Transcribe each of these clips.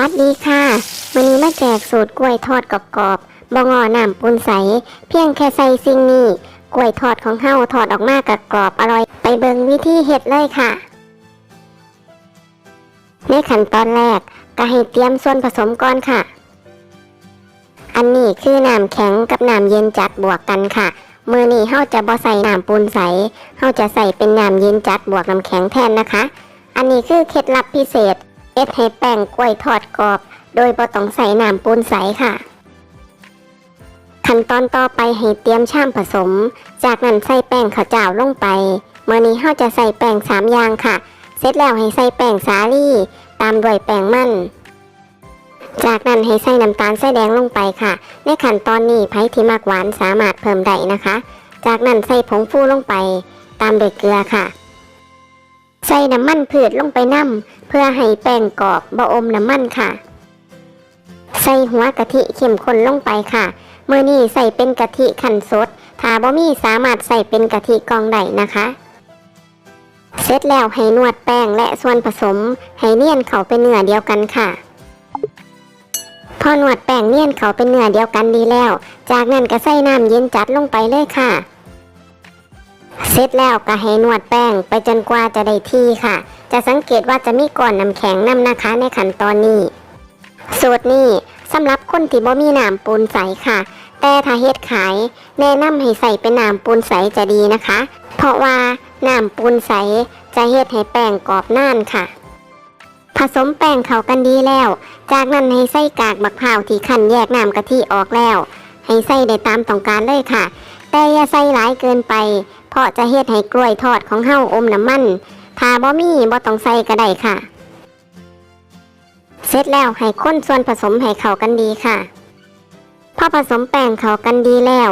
วัสดีค่ะวันนี้มาแจกสูตรกล้วยทอดกรอบๆบงอน้ำปูนใส เพียงแค่ใส่สิ่งนี้ กล้วยทอดของเฮาทอดออกมากกรอบอร่อย ไปเบิงวิธีเฮ็ดเลยค่ะ ในขั้นตอนแรกก็ให้เตรียมส่วนผสมก่อนค่ะ อันนี้คือน้ำแข็งกับน้ำเย็นจัดบวกกันค่ะ มือนี้เฮาจะบ่ใส่น้ำปูนใสเฮาจะใส่เป็นน้ำเย็นจัดบวกน้ำแข็งแทนนะคะ อันนี้คือเคล็ดลับพิเศษ เอ็ดให้แป้งกล้วยทอดกรอบ โดยบ่ต้องใส่น้ำปูนใสค่ะ ขั้นตอนต่อไปให้เตรียมชามผสม จากนั้นใส่แป้งข้าวเจ้าลงไปเมื่อนี้เฮาจะใส่แป้งสามอย่างค่ะ เสร็จแล้วให้ใส่แป้งสาลี่ ตามด้วยแป้งมันจากนั้นให้ใส่น้ำตาลใส่แดงลงไปค่ะ ในขั้นตอนนี้ไผ่ที่มากหวานสามารถเพิ่มได้นะคะ จากนั้นใส่ผงฟูลงไป ตามด้วยเกลือค่ะ ใส่น้ำมันพืชลงไปน้ำเพื่อให้แป้งกรอบบะอมน้ำมันค่ะ ใส่หัวกะทิเข้มข้นลงไปค่ะเมื่อนี้ใส่เป็นกะทิขันสดถ้าบ่มีสามารถใส่เป็นกะทิกองได้นะคะเสร็จแล้วให้นวดแป้งและส่วนผสมให้เนียนเข้าเป็นเนื้อเดียวกันค่ะ พอนวดแป้งเนียนเข้าเป็นเนื้อเดียวกันดีแล้ว จากนั้นก็ใส่น้ำเย็นจัดลงไปเลยค่ะ ร็จแล้วก็ให้นวดแป้งไปจนกว่าจะได้ที่ค่ะ จะสังเกตว่าจะมีก้อนน้ำแข็งน้ำนะคะในขั้นตอนนี้ สูตรนี้สำหรับคนที่บ่มีน้ำปูนใสค่ะ แต่ถ้าเฮ็ดขาย แนะนำให้ใส่เป็นน้ำปูนใสจะดีนะคะ เพราะว่าน้ำปูนใสจะเฮ็ดให้แป้งกรอบน่านค่ะ ผสมแป้งเข้ากันดีแล้ว จากนั้นให้ใส่กากบักพร้าวที่ขันแยกน้ำกะทิออกแล้ว ให้ใส่ได้ตามต้องการเลยค่ะ แต่อย่าใส่หลายเกินไป เพราะจะเฮ็ดให้กล้วยทอดของเฮาอมน้ำมันถ้าบ่มีบ่ต้องใส่ก็ได้ค่ะ เสร็จแล้วให้ข้นส่วนผสมให้เข้ากันดีค่ะ พอผสมแป้งเข้ากันดีแล้ว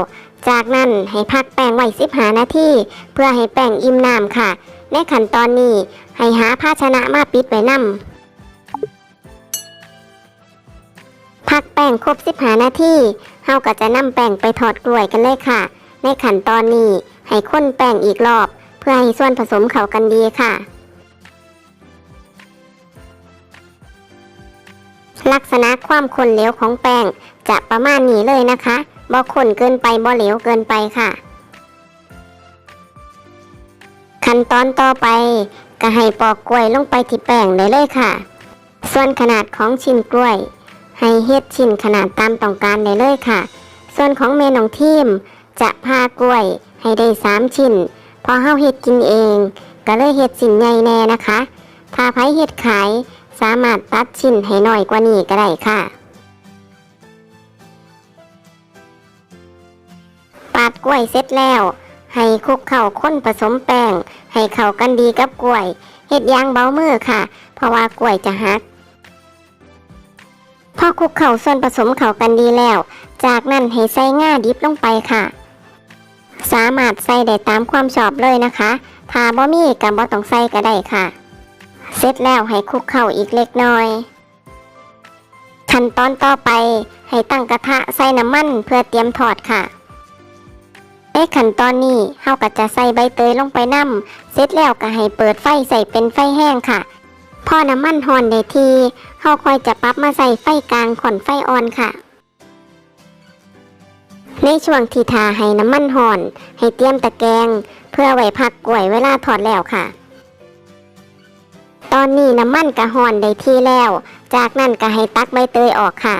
จากนั้นให้พักแป้งไว้15นาทีเพื่อให้แป้งอิ่มน้ำค่ะ ในขั้นตอนนี้ให้หาภาชนะมาปิดไว้นำพักแป้งครบ15นาทีเฮาก็จะนำแป้งไปทอดกล้วยกันเลยค่ะ ในขั้นตอนนี้ ให้ข้นแป้งอีกรอบ เพื่อให้ส่วนผสมเข้ากันดีค่ะ ลักษณะความข้นเหลวของแป้งจะประมาณนี้เลยนะคะบ่ข้นเกินไปบ่เหลวเกินไปค่ะ ขั้นตอนต่อไปก็ให้ปอกกล้วยลงไปที่แป้งได้เลยค่ะ ส่วนขนาดของชิ้นกล้วย ให้เฮ็ดชิ้นขนาดตามต้องการได้เลยค่ะ ส่วนของเมนองทีม จะพากล้วยให้ได้สามชิ้น พอเฮาเฮ็ดกินเอง ก็เลยเฮ็ดชิ้นใหญ่แน่นะคะ ถ้าไผเฮ็ดขายสามารถตัดชิ้นให้น้อยกว่านี้ก็ได้ค่ะ ปาดกล้วยเสร็จแล้ว ให้คลุกเข้าข้นผสมแป้ง ให้เข้ากันดีกับกล้วยเฮ็ดยางเบามือค่ะ เพราะว่ากล้วยจะหักพอคลุกเข้าส่วนผสมเข้ากันดีแล้ว จากนั้นให้ใส่ง่าดิบลงไปค่ะ สามารถใส่ได้ตามความชอบเลยนะคะถ้าบ่มีกับบ่ต้องใส่ก็ได้ค่ะ เสร็จแล้วให้คลุกเข้าอีกเล็กน้อย ขั้นตอนต่อไปให้ตั้งกระทะใส่น้ำมันเพื่อเตรียมทอดค่ะในขั้นตอนนี้เฮาก็จะใส่ใบเตยลงไปน้ำเสร็จแล้วก็ให้เปิดไฟใส่เป็นไฟแห้งค่ะ พอน้ำมันหอนได้ทีเฮาค่อยจะปรับมาใส่ไฟกลางขอนไฟอ่อนค่ะ ในช่วงที่ทาให้น้ำมันห่อน ให้เตรียมตะแกรงเพื่อไว้พักกล้วยเวลาทอดแล้วค่ะ ตอนนี้น้ำมันกระห่อนได้ที่แล้ว จากนั้นก็ให้ตักใบเตยออกค่ะ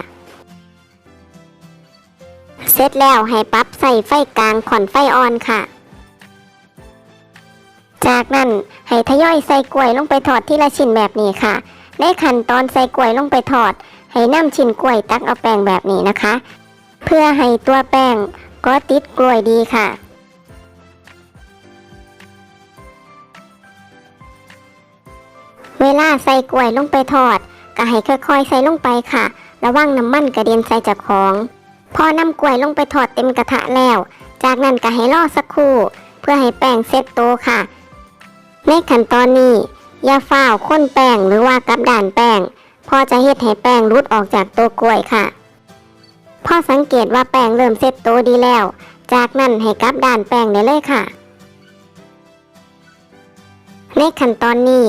เสร็จแล้วให้ปรับใส่ไฟกลางขอนไฟอ่อนค่ะ จากนั้นให้ทยอยใส่กล้วยลงไปทอดทีละชิ้นแบบนี้ค่ะในขั้นตอนใส่กล้วยลงไปทอด ให้น้ำชิ้นกล้วยตักเอาแป้งแบบนี้นะคะ เพื่อให้ตัวแป้งก็ติดกล้วยดีค่ะ เวลาใส่กล้วยลงไปทอด ก็ให้ค่อยๆใส่ลงไปค่ะ ระวังน้ำมันกระเด็นใส่จากของ พอนำกล้วยลงไปทอดเต็มกระทะแล้ว จากนั้นก็ให้รอสักครู่ เพื่อให้แป้งเซ็ตโตค่ะ ในขั้นตอนนี้อย่าฝ้าวข้นแป้งหรือว่ากับด่านแป้งพอจะเฮ็ดให้แป้งรุดออกจากตัวกล้วยค่ะ พอสังเกตว่าแป้งเริ่มเซ็ตโตวดีแล้ว จากนั้นให้กลับด่านแป้งได้เลยค่ะ ในขั้นตอนนี้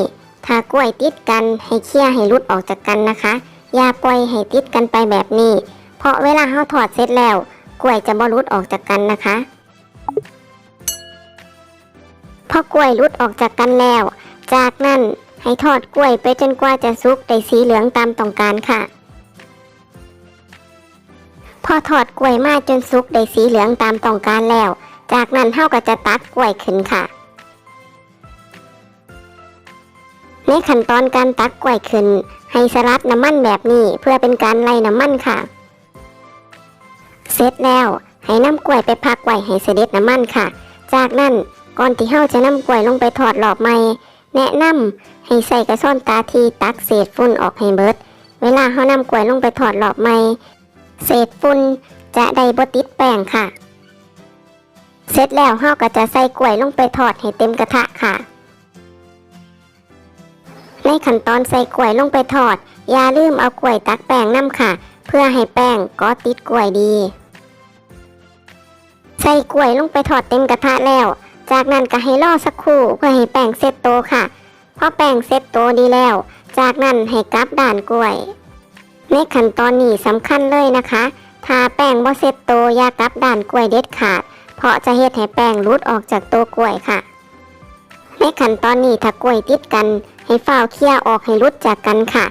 ถ้ากล้วยติดกันให้เคี่ยให้รุดออกจากกันนะคะ อย่าปล่อยให้ติดกันไปแบบนี้ เพราะเวลาเฮาถอดเสร็จแล้ว กล้วยจะบ่หลุดออกจากกันนะคะพอกล้วยหลุดออกจากกันแล้ว จากนั้นให้ทอดกล้วยไปจนกว่าจะสุกได้สีเหลืองตามต้องการค่ะ พอทอดกล้วยมาจนสุกได้สีเหลืองตามต้องการแล้ว จากนั้นเฮาก็จะตักกล้วยขึ้นค่ะ ในขั้นตอนการตักกล้วยขึ้น ให้สลัดน้ำมันแบบนี้เพื่อเป็นการไล่น้ำมันค่ะ เสร็จแล้วให้น้ำกล้วยไปพักไว้ให้เสด็จน้ำมันค่ะ จากนั้นก่อนที่เฮาจะนำกล้วยลงไปทอดหลอบใหม่ แนะนำให้ใส่กระส้อนตาทีตักเศษฝุ่นออกให้เบิด เวลาเฮานำกล้วยลงไปทอดหลอบใหม่ เศษฝุ่นจะได้บ่ติดแป้งค่ะ เสร็จแล้วเฮาก็จะใส่กล้วยลงไปทอดให้เต็มกระทะค่ะ ในขั้นตอนใส่กล้วยลงไปทอด อย่าลืมเอากล้วยตักแป้งน้ำค่ะ เพื่อให้แป้งก็ติดกล้วยดี ใส่กล้วยลงไปทอดเต็มกระทะแล้ว จากนั้นก็ให้รอสักครู่เพื่อให้แป้งเซตโตค่ะพอแป้งเซตโตดีแล้ว จากนั้นให้กลับด่านกล้วย ในขั้นตอนนี้สำคัญเลยนะคะ ถ้าแป้งบ่เซตโตอย่ากลับด่านกล้วยเด็ดขาด เพราะจะเฮ็ดให้แป้งหลุดออกจากตัวกล้วยค่ะ ในขั้นตอนนี้ถ้ากล้วยติดกัน ให้ฝ้าวเคี่ยออกให้หลุดจากกันค่ะ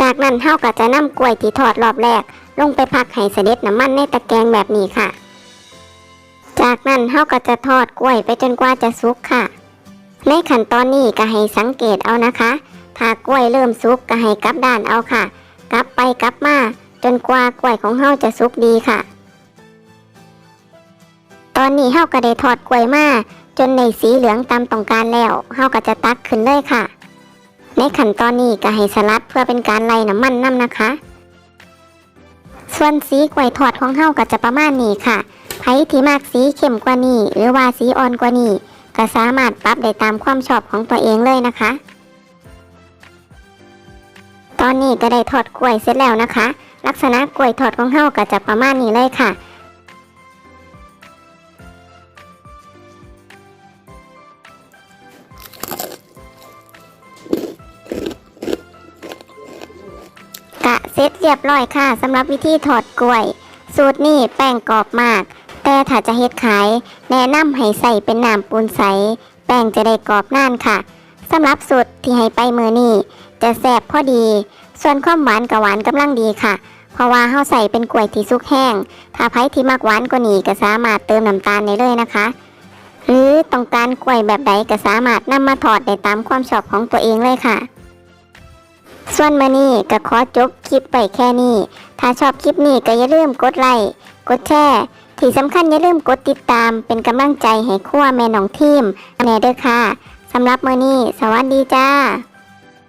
จากนั้นเฮาก็จะนำกล้วยที่ทอดรอบแรก ลงไปพักให้เสด็จน้ำมันในตะแกรงแบบนี้ค่ะ จากนั้นเฮาก็จะทอดกล้วยไปจนกว่าจะสุกค่ะ ในขั้นตอนนี้ก็ให้สังเกตเอานะคะ ถ้ากล้วยเริ่มสุกก็ให้กลับด้านเอาค่ะ กลับไปกลับมาจนกว่ากล้วยของเฮาจะสุกดีค่ะ ตอนนี้เฮาก็ได้ทอดกล้วยมาจนในสีเหลืองตามต้องการแล้วเฮาก็จะตักขึ้นเลยค่ะ ในขั้นตอนนี้ก็ให้สลัดเพื่อเป็นการไล่น้ำมันน้ำนะคะ ส่วนสีกล้วยทอดของเฮาก็จะประมาณนี้ค่ะไผที่มากสีเข้มกว่านี้ หรือว่าสีอ่อนกว่านี้ก็สามารถปรับได้ตามความชอบของตัวเองเลยนะคะ อนนี้ก็ได้ทอดกล้วยเสร็จแล้วนะคะ ลักษณะกล้วยทอดของเฮาก็จะประมาณนี้เลยค่ะกะเสร็จเรียบร้อยค่ะสำหรับวิธีถอดกล้วย สูตรนี้แป้งกรอบมาก แต่ถ้าจะเฮ็ดขาย แนะนำให้ใส่เป็นน้ำปูนใส แป้งจะได้กรอบนานค่ะ สำหรับสูตรที่ให้ไปมือนี้จะแซ่บพอดี ส่วนความหวานกับหวานกำลังดีค่ะ เพราะว่าเฮาใส่เป็นกล้วยที่สุกแห้ง ถ้าไผที่มักหวานกว่านี้ก็สามารถเติมน้ำตาลได้เลยนะคะ หรือต้องการกล้วยแบบใดก็สามารถนำมาทอดได้ตามความชอบของตัวเองเลยค่ะ ส่วนมานี่ก็ขอจบคลิปไปแค่นี้ ถ้าชอบคลิปนี้ก็อย่าลืมกดไลค์กดแชร์ที่สำคัญอย่าลืมกดติดตามเป็นกำลังใจให้คั่วแม่น้องทีมแน่เด้อค่ะ สำหรับมือนี้ สวัสดีจ้า